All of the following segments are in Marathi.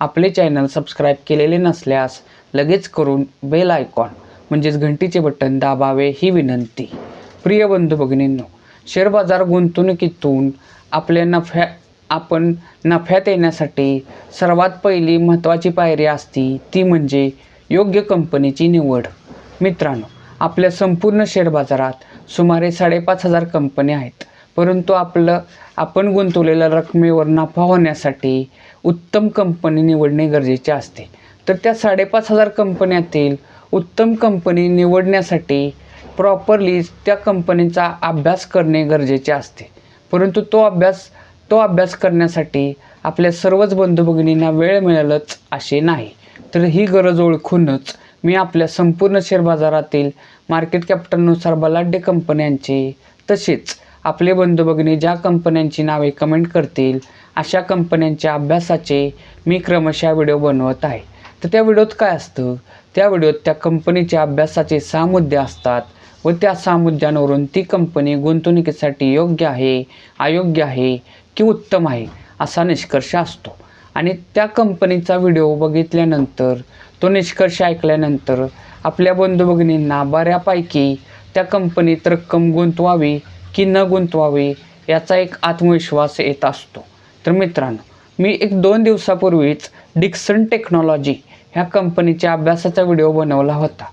आपले चॅनल सबस्क्राईब केलेले नसल्यास लगेच करून बेल आयकॉन म्हणजेच घंटीचे बटन दाबावे ही विनंती. प्रिय बंधू भगिनींनो शेअर बाजार गुंतवणुकीतून आपल्या नफ्या आपण नफ्यात येण्यासाठी सर्वात पहिली महत्त्वाची पायरी असती ती म्हणजे योग्य कंपनीची निवड. मित्रांनो आपल्या संपूर्ण शेअर बाजारात सुमारे साडेपाच हजार कंपन्या आहेत परंतु आपलं आपण गुंतवलेल्या रकमेवर नफा होण्यासाठी उत्तम कंपनी निवडणे गरजेचे असते. तर त्या साडेपाच हजार कंपन्यातील उत्तम कंपनी निवडण्यासाठी प्रॉपरली त्या कंपनीचा अभ्यास करणे गरजेचे असते. परंतु तो अभ्यास तो अभ्यास करण्यासाठी आपल्या सर्वच बंधू भगिनींना वेळ मिळेलच असे नाही. तर ही गरज ओळखूनच मी आपल्या संपूर्ण शेअर बाजारातील मार्केट कॅपिटलनुसार बलाढ्य कंपन्यांचे तसेच आपले बंधू भगिनी ज्या कंपन्यांची नावे कमेंट करतील अशा कंपन्यांच्या अभ्यासाचे मी क्रमशः व्हिडिओ बनवत आहे. तर त्या व्हिडिओत काय असतं? त्या व्हिडिओत त्या कंपनीच्या अभ्यासाचे सहा मुद्दे असतात व त्या सहा मुद्द्यांवरून ती कंपनी गुंतवणुकीसाठी योग्य आहे अयोग्य आहे की उत्तम आहे असा निष्कर्ष असतो. आणि त्या कंपनीचा व्हिडिओ बघितल्यानंतर तो निष्कर्ष ऐकल्यानंतर आपल्या बंधू भगिनींना बऱ्यापैकी त्या कंपनीत रक्कम गुंतवावी की न गुंतवावी याचा एक आत्मविश्वास येत असतो. तर मित्रांनो मी एक दोन दिवसापूर्वीच डिक्सन टेक्नॉलॉजी ह्या कंपनीच्या अभ्यासाचा व्हिडिओ बनवला होता.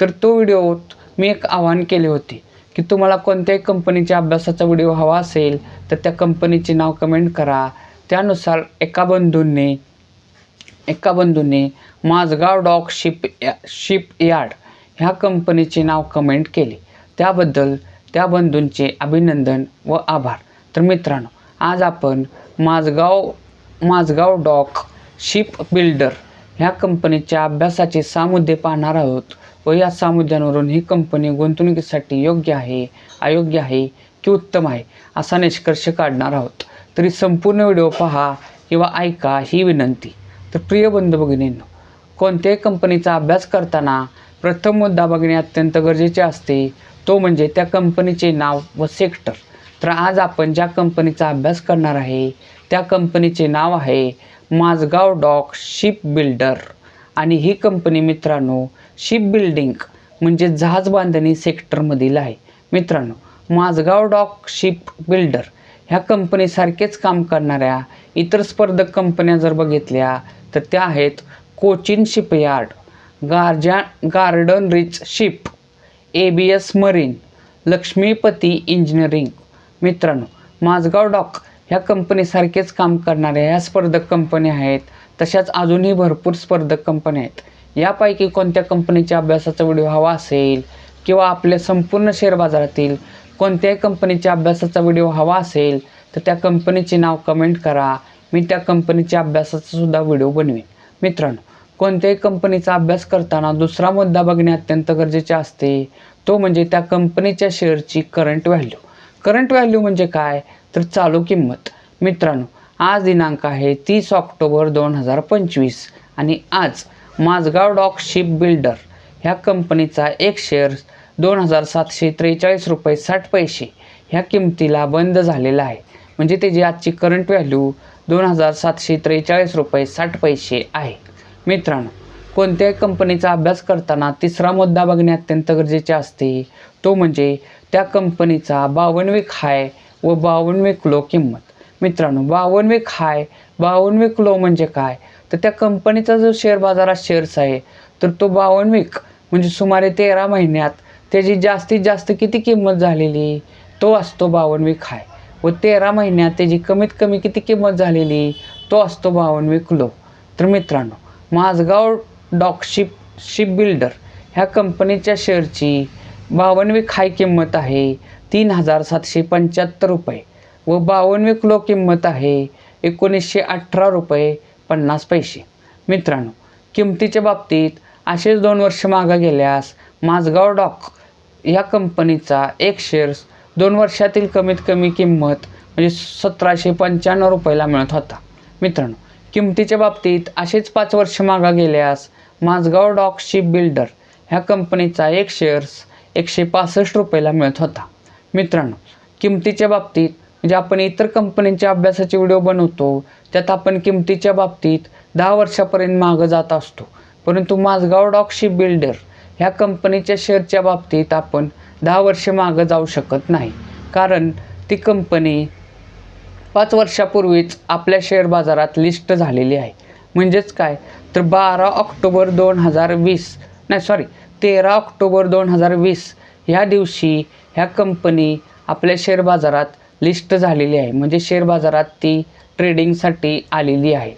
तर तो व्हिडिओत मी एक आवाहन केले होते की तुम्हाला कोणत्याही कंपनीच्या अभ्यासाचा व्हिडिओ हवा असेल तर त्या कंपनीचे नाव कमेंट करा. त्यानुसार एका बंधूंनी एका बंधूंनी माझगाव डॉक शिप या शिप यार्ड ह्या कंपनीचे नाव कमेंट केले. त्याबद्दल त्या बंधूंचे अभिनंदन व आभार. तर मित्रांनो आज आपण Mazagaon Mazagaon dock ship builder ह्या कंपनीच्या अभ्यासाचे सहा मुद्दे पाहणार आहोत व या सहा मुद्द्यांवरून ही कंपनी गुंतवणुकीसाठी योग्य आहे अयोग्य आहे की उत्तम आहे असा निष्कर्ष काढणार आहोत. तरी संपूर्ण व्हिडिओ पहा किंवा ऐका ही विनंती. तर प्रिय बंधू भगिनींनो कोणत्याही कंपनीचा अभ्यास करताना प्रथम मुद्दा बघणे अत्यंत गरजेचे असते. तो म्हणजे त्या कंपनीचे नाव व सेक्टर. तर आज आपण ज्या कंपनीचा अभ्यास करणार आहे त्या कंपनीचे नाव आहे माझगाव डॉक शिप बिल्डर आणि ही कंपनी मित्रांनो शिप बिल्डिंग म्हणजे जहाज बांधणी सेक्टरमधील आहे. मित्रांनो माझगाव डॉक शिप बिल्डर ह्या कंपनीसारखेच काम करणाऱ्या इतर स्पर्धक कंपन्या जर बघितल्या तर त्या आहेत कोचिन शिपयार्ड गार्जा garden reach ship A B S marine Lakshmipati engineering. मित्रांनो माझगाव डॉक ह्या कंपनीसारखेच काम करणाऱ्या ह्या स्पर्धक कंपन्या आहेत. तशाच अजूनही भरपूर स्पर्धक कंपन्या आहेत. यापैकी कोणत्या कंपनीच्या अभ्यासाचा व्हिडिओ हवा असेल किंवा आपल्या संपूर्ण शेअर बाजारातील कोणत्याही कंपनीच्या अभ्यासाचा व्हिडिओ हवा असेल तर त्या कंपनीचे नाव कमेंट करा. मी त्या कंपनीच्या अभ्यासाचा सुद्धा व्हिडिओ बनवेन. मित्रांनो कोणत्याही कंपनीचा अभ्यास करताना दुसरा मुद्दा बघणे अत्यंत गरजेचे असते. तो म्हणजे त्या कंपनीच्या शेअरची करंट व्हॅल्यू. करंट व्हॅल्यू म्हणजे काय? तर चालू किंमत. मित्रांनो आज दिनांक आहे तीस ऑक्टोबर दोन हजार पंचवीस आणि आज माझगाव डॉक शिप बिल्डर ह्या कंपनीचा एक शेअर दोन हजार सातशे त्रेचाळीस रुपये साठ पैसे ह्या किमतीला बंद झालेला आहे. म्हणजे त्याची आजची करंट व्हॅल्यू दोन हजार सातशे त्रेचाळीस रुपये साठ पैसे आहे. मित्रांनो कोणत्याही कंपनीचा अभ्यास करताना तिसरा मुद्दा बघणे अत्यंत गरजेचे असते. तो म्हणजे त्या कंपनीचा बावनवे हाय व बावनवे क्लो किंमत. मित्रांनो बावनवे हाय बावनवे क्लो म्हणजे काय? तर त्या कंपनीचा जो शेअर बाजारात शेअर्स आहे तर तो बावनवीक म्हणजे सुमारे तेरा महिन्यात त्याची जास्तीत जास्त किती किंमत झालेली? तो असतो बावनवीक हाय. व तेरा महिन्यात त्याची कमीत कमी किती किंमत झालेली? तो असतो बावनवीक लो. तर मित्रांनो माझगाव डॉकशिप शिप बिल्डर ह्या कंपनीच्या शेअरची बावनवी खाय किंमत आहे तीन हजार सातशे पंच्याहत्तर रुपये. व बावनवी किलो किंमत आहे एकोणीसशे अठरा रुपये पन्नास पैसे. मित्रांनो किमतीच्या बाबतीत असेच दोन वर्ष मागं गेल्यास माझगाव डॉक या कंपनीचा एक शेअर्स दोन वर्षातील कमीत कमी किंमत म्हणजे सतराशे पंच्याण्णव रुपयाला मिळत होता. मित्रांनो किमतीच्या बाबतीत असेच पाच वर्ष मागं गेल्यास माझगाव डॉक शिप बिल्डर ह्या कंपनीचा एक शेअर्स एकशे पासष्ट रुपयाला मिळत होता. मित्रांनो किमतीच्या बाबतीत म्हणजे आपण इतर कंपन्यांच्या अभ्यासाचे व्हिडिओ बनवतो त्यात आपण किमतीच्या बाबतीत दहा वर्षापर्यंत मागं जात असतो. परंतु माझगाव डॉक्शी बिल्डर ह्या कंपनीच्या शेअरच्या बाबतीत आपण दहा वर्षे मागं जाऊ शकत नाही. कारण ती कंपनी पाच वर्षापूर्वीच आपल्या शेअर बाजारात लिस्ट झालेली आहे. म्हणजेच काय? तर बारा ऑक्टोबर दोन हजार वीस नाही सॉरी तेरा ऑक्टोबर दोन हजार वीस ह्या दिवशी ह्या कंपनी आपल्या शेअर बाजारात लिस्ट झालेली आहे. म्हणजे शेअर बाजारात ती ट्रेडिंगसाठी आलेली आहे.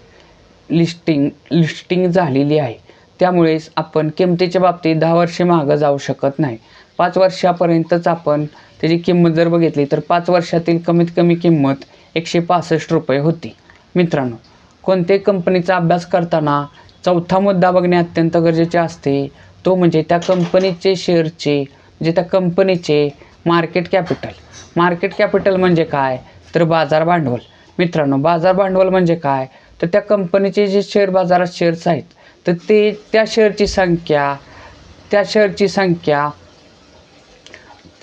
लिस्टिंग लिस्टिंग झालेली आहे. त्यामुळेच आपण किमतीच्या बाबतीत दहा वर्षे मागं जाऊ शकत नाही. पाच वर्षापर्यंतच आपण त्याची किंमत जर बघितली तर पाच वर्षातील कमीत कमी किंमत एकशे पासष्ट रुपये होती. मित्रांनो कोणत्याही कंपनीचा अभ्यास करताना चौथा मुद्दा बघणे अत्यंत गरजेचे असते. तो म्हणजे त्या कंपनीचे शेअरचे म्हणजे त्या कंपनीचे मार्केट कॅपिटल मार्केट कॅपिटल म्हणजे काय? तर बाजार भांडवल. मित्रांनो बाजार भांडवल म्हणजे काय? तर त्या कंपनीचे जे शेअर बाजारात शेअर्स आहेत तर ते त्या शेअरची संख्या त्या शेअरची संख्या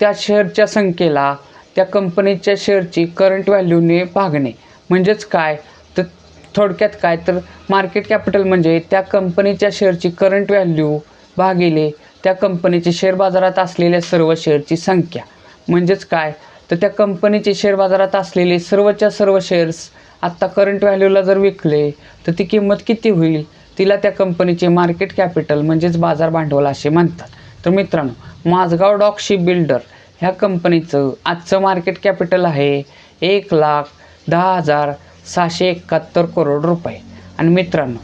त्या शेअरच्या संख्येला त्या कंपनीच्या शेअरची करंट व्हॅल्यूने भागणे. म्हणजेच काय? तर थोडक्यात काय? तर मार्केट कॅपिटल म्हणजे त्या कंपनीच्या शेअरची करंट व्हॅल्यू भागिले त्या कंपनीचे शेअर बाजारात असलेल्या सर्व शेअरची संख्या. म्हणजेच काय? तर त्या कंपनीचे शेअर बाजारात असलेले सर्वच्या सर्व शेअर्स आत्ता करंट व्हॅल्यूला जर विकले तर ती किंमत किती होईल? तिला त्या कंपनीचे मार्केट कॅपिटल म्हणजेच बाजार भांडवल असे म्हणतात. तर मित्रांनो माझगाव डॉक शिप बिल्डर ह्या कंपनीचं आजचं मार्केट कॅपिटल आहे एक लाख दहा हजार सहाशे एकाहत्तर करोड रुपये. आणि मित्रांनो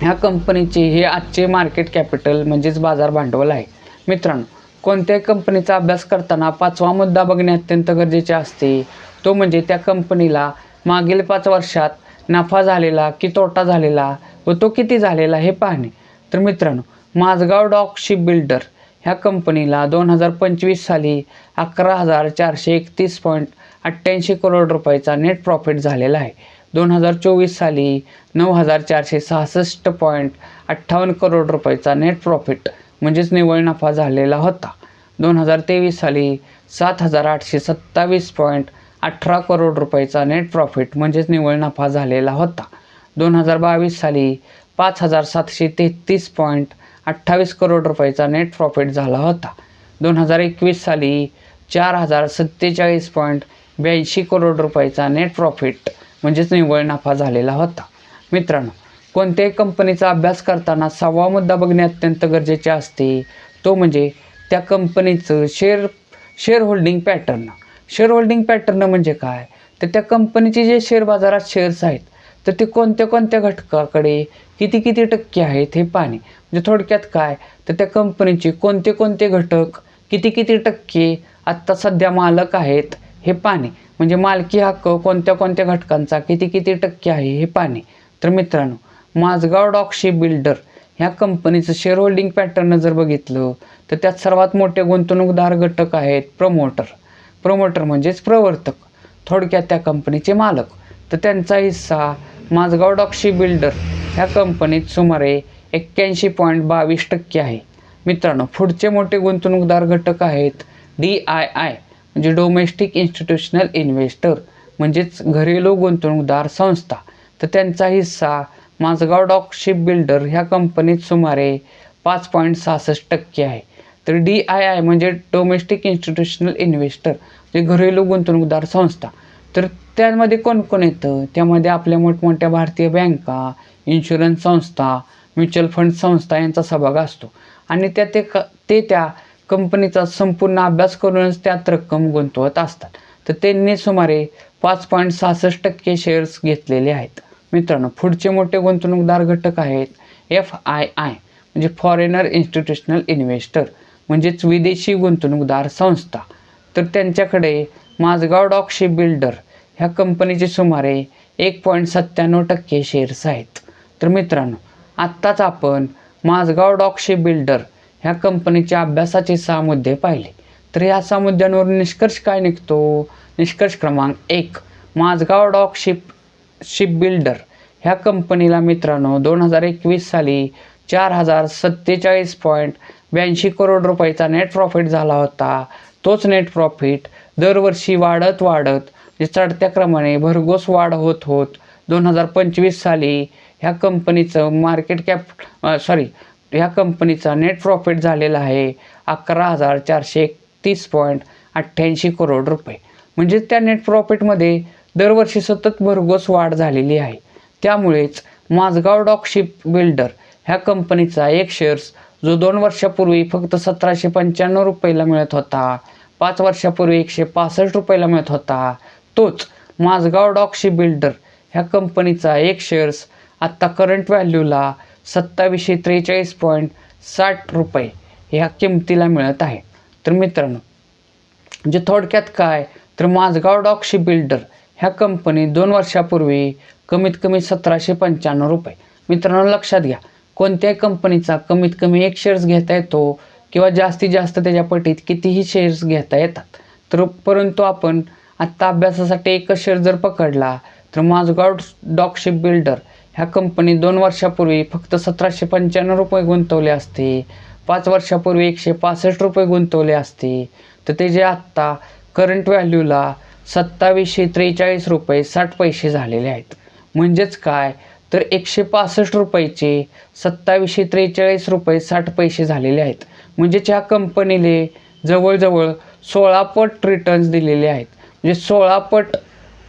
ह्या कंपनीचे हे आजचे मार्केट कॅपिटल म्हणजेच बाजार भांडवल आहे. मित्रांनो कोणत्याही कंपनीचा अभ्यास करताना पाचवा मुद्दा बघणे अत्यंत गरजेचे असते. तो म्हणजे त्या कंपनीला मागील पाच वर्षात नफा झालेला की तोटा झालेला व तो किती झालेला हे पाहणे. तर मित्रांनो माझगाव डॉक शिप बिल्डर ह्या कंपनीला दोन हजार पंचवीस साली अकरा हजार चारशे एकतीस पॉईंट अठ्ठ्याऐंशी करोड रुपयाचा नेट प्रॉफिट झालेला आहे. दोन हजार चोवीस साली नऊ हजार चारशे सहासष्ट पॉईंट अठ्ठावन्न करोड रुपयाचा नेट प्रॉफिट म्हणजेच निव्वळ नफा झालेला होता. दोन हजार तेवीस साली सात हजार आठशे सत्तावीस पॉईंट अठरा करोड रुपयाचा नेट प्रॉफिट म्हणजेच निव्वळ नफा झालेला होता. दोन हजार बावीस साली पाच हजार सातशे तेहतीस पॉईंट अठ्ठावीस करोड रुपयाचा नेट प्रॉफिट झाला होता. दोन हजार एकवीस साली चार हजार सत्तेचाळीस पॉईंट ब्याऐंशी करोड रुपयाचा नेट प्रॉफिट म्हणजेच निव्वळ नफा झालेला होता. मित्रांनो कोणत्याही कंपनीचा अभ्यास करताना सहावा मुद्दा बघणे अत्यंत गरजेचे असते. तो म्हणजे त्या कंपनीचं share share holding pattern share holding pattern म्हणजे काय? तर त्या कंपनीचे जे शेअर बाजारात शेअर्स आहेत तर ते कोणत्या कोणत्या घटकाकडे किती किती टक्के आहेत हे पाहणे. म्हणजे थोडक्यात काय? तर त्या कंपनीचे कोणते कोणते घटक किती किती टक्के आत्ता सध्या मालक आहेत हे पाहणे. म्हणजे मालकी हक्क कोणत्या कोणत्या घटकांचा किती किती टक्के आहे हे पाहणे. तर मित्रांनो माझगाव डॉक्शी बिल्डर ह्या कंपनीचं शेअर होल्डिंग पॅटर्न जर बघितलं तर त्यात सर्वात मोठे गुंतवणूकदार घटक आहेत प्रमोटर प्रमोटर म्हणजेच प्रवर्तक. थोडक्यात त्या कंपनीचे मालक. तर त्यांचा हिस्सा माझगाव डॉक्शी बिल्डर ह्या कंपनीत सुमारे एक्क्याऐंशी पॉईंट बावीस टक्के आहे. मित्रांनो पुढचे मोठे गुंतवणूकदार घटक आहेत डी आय आय म्हणजे डोमेस्टिक इन्स्टिट्यूशनल इन्व्हेस्टर म्हणजेच घरेलू गुंतवणूकदार संस्था. तर त्यांचा हिस्सा माझगाव डॉक शिप बिल्डर ह्या कंपनीत सुमारे पाच पॉईंट सहासष्ट टक्के आहे. तर डी आय आय म्हणजे डोमेस्टिक इन्स्टिट्यूशनल इन्व्हेस्टर म्हणजे घरेलू गुंतवणूकदार संस्था. तर त्यामध्ये कोण कोण येतं? त्यामध्ये आपल्या मोठमोठ्या भारतीय बँका इन्शुरन्स संस्था म्युच्युअल फंड संस्था यांचा सहभाग असतो. आणि त्या ते क ते त्या कंपनीचा संपूर्ण अभ्यास करूनच त्यात रक्कम गुंतवत असतात. तर त्यांनी सुमारे पाच पॉईंट सहासष्ट टक्के शेअर्स घेतलेले आहेत. मित्रांनो पुढचे मोठे गुंतवणूकदार घटक आहेत एफ आय आय म्हणजे फॉरेनर इन्स्टिट्यूशनल इन्व्हेस्टर म्हणजेच विदेशी गुंतवणूकदार संस्था. तर त्यांच्याकडे माझगाव डॉक शिप बिल्डर ह्या कंपनीचे सुमारे एक पॉईंट सत्त्याण्णव टक्के शेअर्स आहेत. तर मित्रांनो आत्ताच आपण माझगाव डॉकशे बिल्डर ह्या कंपनीच्या अभ्यासाचे सहा मुद्दे पाहिले. तर या सहा मुद्द्यांवर निष्कर्ष काय निघतो? निष्कर्ष क्रमांक एक. Mazagaon dock ship ship builder. ह्या कंपनीला मित्रांनो दोन हजार एकवीस साली चार हजार सत्तेचाळीस पॉईंट ब्याऐंशी करोड रुपयाचा नेट प्रॉफिट झाला होता. तोच नेट प्रॉफिट दरवर्षी वाढत वाढत जे चढत्या क्रमाने भरघोस वाढ होत होत दोन हजार पंचवीस साली ह्या कंपनीचं मार्केट कॅप सॉरी ह्या कंपनीचा नेट प्रॉफिट झालेला आहे अकरा हजार चारशे एकतीस पॉईंट अठ्ठ्याऐंशी करोड रुपये. म्हणजे त्या नेट प्रॉफिटमध्ये दरवर्षी सतत भरघोस वाढ झालेली आहे. त्यामुळेच माझगाव डॉकशिप बिल्डर ह्या कंपनीचा एक शेअर्स जो दोन वर्षापूर्वी फक्त सतराशे पंच्याण्णव रुपयाला मिळत होता पाच वर्षापूर्वी एकशे पासष्ट रुपयाला मिळत होता तोच माझगाव डॉकशिप बिल्डर ह्या कंपनीचा एक शेअर्स आत्ता करंट व्हॅल्यूला सत्तावीसशे त्रेचाळीस पॉईंट साठ रुपये ह्या किमतीला मिळत आहे. तर मित्रांनो म्हणजे थोडक्यात काय तर माझगाव डॉक्शी बिल्डर ह्या कंपनी दोन वर्षापूर्वी कमीत कमी सतराशे पंच्याण्णव रुपये. मित्रांनो लक्षात घ्या कोणत्याही कंपनीचा कमीत कमी एक शेअर्स घेता येतो किंवा जास्तीत जास्त त्याच्या पटीत कितीही शेअर्स घेता येतात. तर परंतु आपण आत्ता अभ्यासासाठी एकच शेअर जर पकडला तर माझगाव डॉकशिप बिल्डर ह्या कंपनीत दोन वर्षापूर्वी फक्त सतराशे पंच्याण्णव रुपये गुंतवले असते. पाच वर्षापूर्वी एकशे पासष्ट रुपये गुंतवले असते. तर ते जे आत्ता करंट व्हॅल्यूला सत्तावीसशे त्रेचाळीस रुपये साठ पैसे झालेले आहेत. म्हणजेच काय? तर एकशे पासष्ट रुपयाचे सत्तावीसशे त्रेचाळीस रुपये साठ पैसे झालेले आहेत. म्हणजेच ह्या कंपनीले जवळजवळ सोळा पट रिटर्न्स दिलेले आहेत. म्हणजे सोळा पट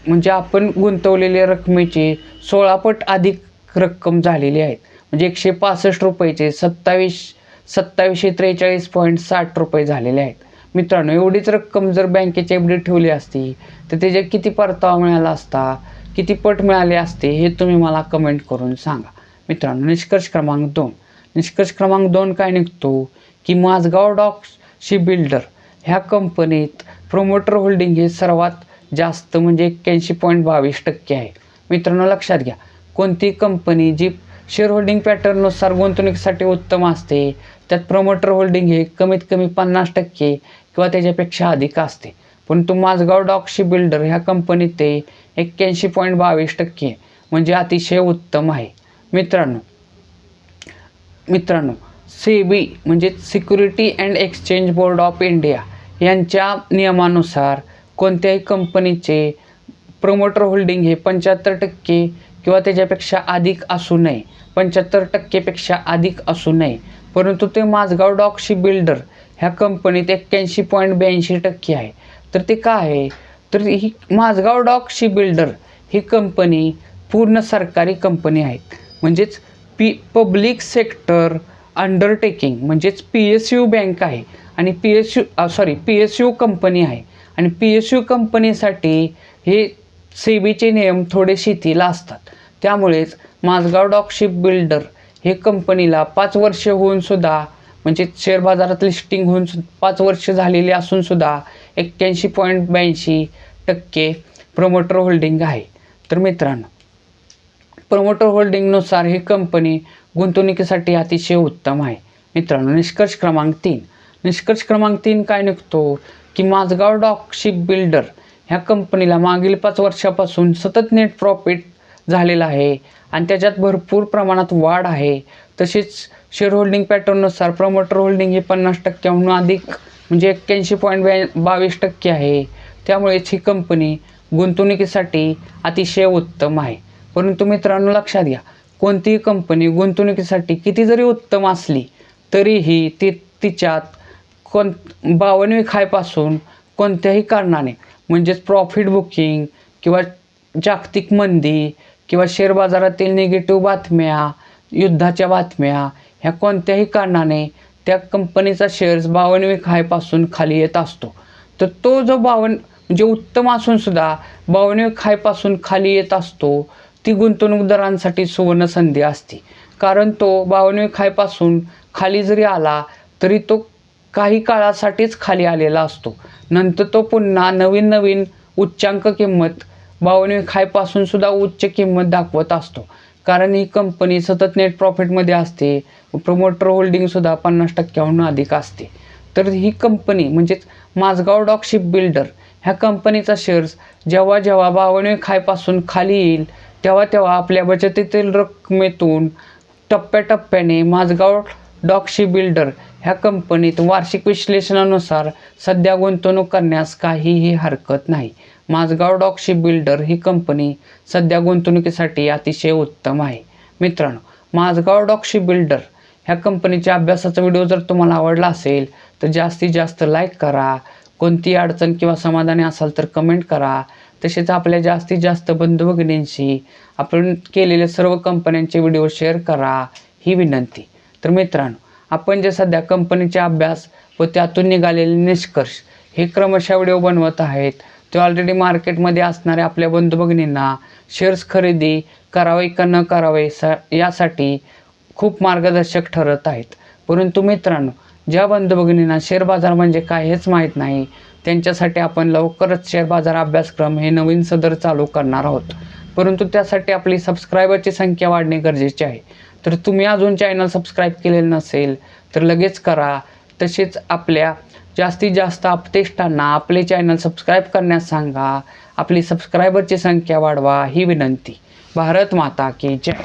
म्हणजे आपण गुंतवलेल्या रकमेचे सोळा पट अधिक रक्कम झालेली आहेत. म्हणजे एकशे पासष्ट रुपयाचे सत्तावीस सत्तावीसशे त्रेचाळीस पॉईंट साठ रुपये झालेले आहेत. मित्रांनो एवढीच रक्कम जर बँकेची एफ डी ठेवली असती तर त्याच्या किती परतावा मिळाला असता किती पट मिळाले असते हे तुम्ही मला कमेंट करून सांगा. मित्रांनो निष्कर्ष क्रमांक दोन. निष्कर्ष क्रमांक दोन काय निघतो? की माझगाव डॉक्स शी बिल्डर ह्या कंपनीत प्रोमोटर होल्डिंग हे सर्वात जास्त म्हणजे एक्क्याऐंशी पॉईंट बावीस टक्के आहे. मित्रांनो लक्षात घ्या. कोणती कंपनी जी शेअर होल्डिंग पॅटर्ननुसार गुंतवणुकीसाठी उत्तम असते त्यात प्रमोटर होल्डिंग हे कमीत कमी पन्नास टक्के किंवा त्याच्यापेक्षा अधिक असते. परंतु माझगाव डॉक्शी बिल्डर ह्या कंपनीत ते एक्क्याऐंशी पॉईंट बावीस टक्के म्हणजे अतिशय उत्तम आहे. मित्रांनो मित्रांनो सेबी म्हणजे security and exchange board of India यांच्या नियमानुसार कोणत्याही कंपनीचे प्रमोटर होल्डिंग हे पंच्याहत्तर टक्के किंवा त्याच्यापेक्षा अधिक असू नये. पंच्याहत्तर टक्केपेक्षा अधिक असू नये. परंतु ते माझगाव डॉक्शी बिल्डर ह्या कंपनीत एक्क्याऐंशी पॉईंट ब्याऐंशी टक्के आहे. तर ते काय आहे? तर ही माझगाव डॉक्शी बिल्डर ही कंपनी पूर्ण सरकारी कंपनी आहेत. म्हणजेच पी पब्लिक सेक्टर अंडरटेकिंग म्हणजेच पी एस यू बँक आहे. आणि P S U sorry P S U company आहे. आणि पी एस यू कंपनीसाठी हे सेबीचे नियम थोडे शिथिल असतात. त्यामुळेच माझगाव डॉकशिप बिल्डर हे कंपनीला पाच वर्ष होऊन सुद्धा म्हणजे शेअर बाजारात लिस्टिंग होऊन सु पाच वर्ष झालेली असून सुद्धा एक्क्याऐंशी पॉईंट ब्याऐंशी टक्के प्रमोटर होल्डिंग आहे. तर मित्रांनो प्रमोटर होल्डिंगनुसार ही कंपनी गुंतवणुकीसाठी अतिशय उत्तम आहे. मित्रांनो निष्कर्ष क्रमांक तीन. निष्कर्ष क्रमांक तीन काय निघतो? की माझगाव डॉकशिप बिल्डर ह्या कंपनीला मागील पाच वर्षापासून सतत नेट प्रॉफिट झालेला आहे आणि त्याच्यात भरपूर प्रमाणात वाढ आहे. तसेच शेअर होल्डिंग पॅटर्ननुसार प्रमोटर होल्डिंग हे पन्नास टक्क्याहून अधिक म्हणजे एक्क्याऐंशी पॉईंट ब्या बावीस टक्के आहे. त्यामुळेच ही कंपनी गुंतवणुकीसाठी अतिशय उत्तम आहे. परंतु मित्रांनो लक्षात घ्या कोणतीही कंपनी गुंतवणुकीसाठी किती जरी उत्तम असली तरीही ती तिच्यात कोण बावनवी खायपासून कोणत्याही कारणाने म्हणजेच प्रॉफिट बुकिंग किंवा जागतिक मंदी किंवा शेअर बाजारातील निगेटिव्ह बातम्या युद्धाच्या बातम्या ह्या कोणत्याही कारणाने त्या कंपनीचा शेअर्स बावनवी खायपासून खाली येत असतो. तर तो जो बावन म्हणजे उत्तम असून सुद्धा खायपासून खाली येत असतो ती गुंतवणूकदारांसाठी सुवर्ण संधी असते. कारण तो बावनवी खायपासून खाली जरी आला तरी तो काही काळासाठीच खाली आलेला असतो. नंतर तो पुन्हा नवीन नवीन उच्चांक किंमत बावनवी खायपासून सुद्धा उच्च किंमत दाखवत असतो. कारण ही कंपनी सतत नेट प्रॉफिटमध्ये असते प्रमोटर होल्डिंगसुद्धा पन्नास टक्क्याहून अधिक असते. तर ही कंपनी म्हणजेच माझगाव डॉक शिप बिल्डर ह्या कंपनीचा शेअर्स जेव्हा जेव्हा बावन्न खायपासून खाली येईल तेव्हा तेव्हा आपल्या बचतीतील रकमेतून टप्प्याटप्प्याने माझगाव डॉक्शी बिल्डर ह्या कंपनीत वार्षिक विश्लेषणानुसार सध्या गुंतवणूक करण्यास काहीही हरकत नाही. माझगाव डॉक्शी बिल्डर ही कंपनी सध्या गुंतवणुकीसाठी अतिशय उत्तम आहे. मित्रांनो माझगाव डॉक्शी बिल्डर ह्या कंपनीच्या अभ्यासाचा व्हिडिओ जर तुम्हाला आवडला असेल तर जास्तीत जास्त लाईक करा. कोणती अडचण किंवा समाधानी असाल तर कमेंट करा. तसेच आपल्या जास्तीत जास्त बंधू भगिनींशी आपण केलेले सर्व कंपन्यांचे व्हिडिओ शेअर करा. ही विनंती. तर मित्रांनो आपण जे सध्या कंपनीचे अभ्यास व त्यातून निघालेले निष्कर्ष हे क्रमशः व्हिडिओ बनवत आहेत. ते ऑलरेडी मार्केटमध्ये असणाऱ्या आपल्या बंधू भगिनींना शेअर्स खरेदी करावे का न करावे सा यासाठी खूप मार्गदर्शक ठरत आहेत. परंतु मित्रांनो ज्या बंधू भगिनींना शेअर बाजार म्हणजे काय हेच माहीत नाही त्यांच्यासाठी आपण लवकरच शेअर बाजार अभ्यासक्रम हे नवीन सदर चालू करणार आहोत. परंतु त्यासाठी आपली सबस्क्रायबरची संख्या वाढणे गरजेचे आहे. तर तुम्ही अजून चॅनल सबस्क्राईब केलेलं नसेल तर लगेच करा. तसेच आपल्या जास्तीत जास्त अपतेष्टांना आपले चॅनल सबस्क्राईब करण्यास सांगा. आपली सबस्क्रायबरची संख्या वाढवा ही विनंती. भारत माता की जय.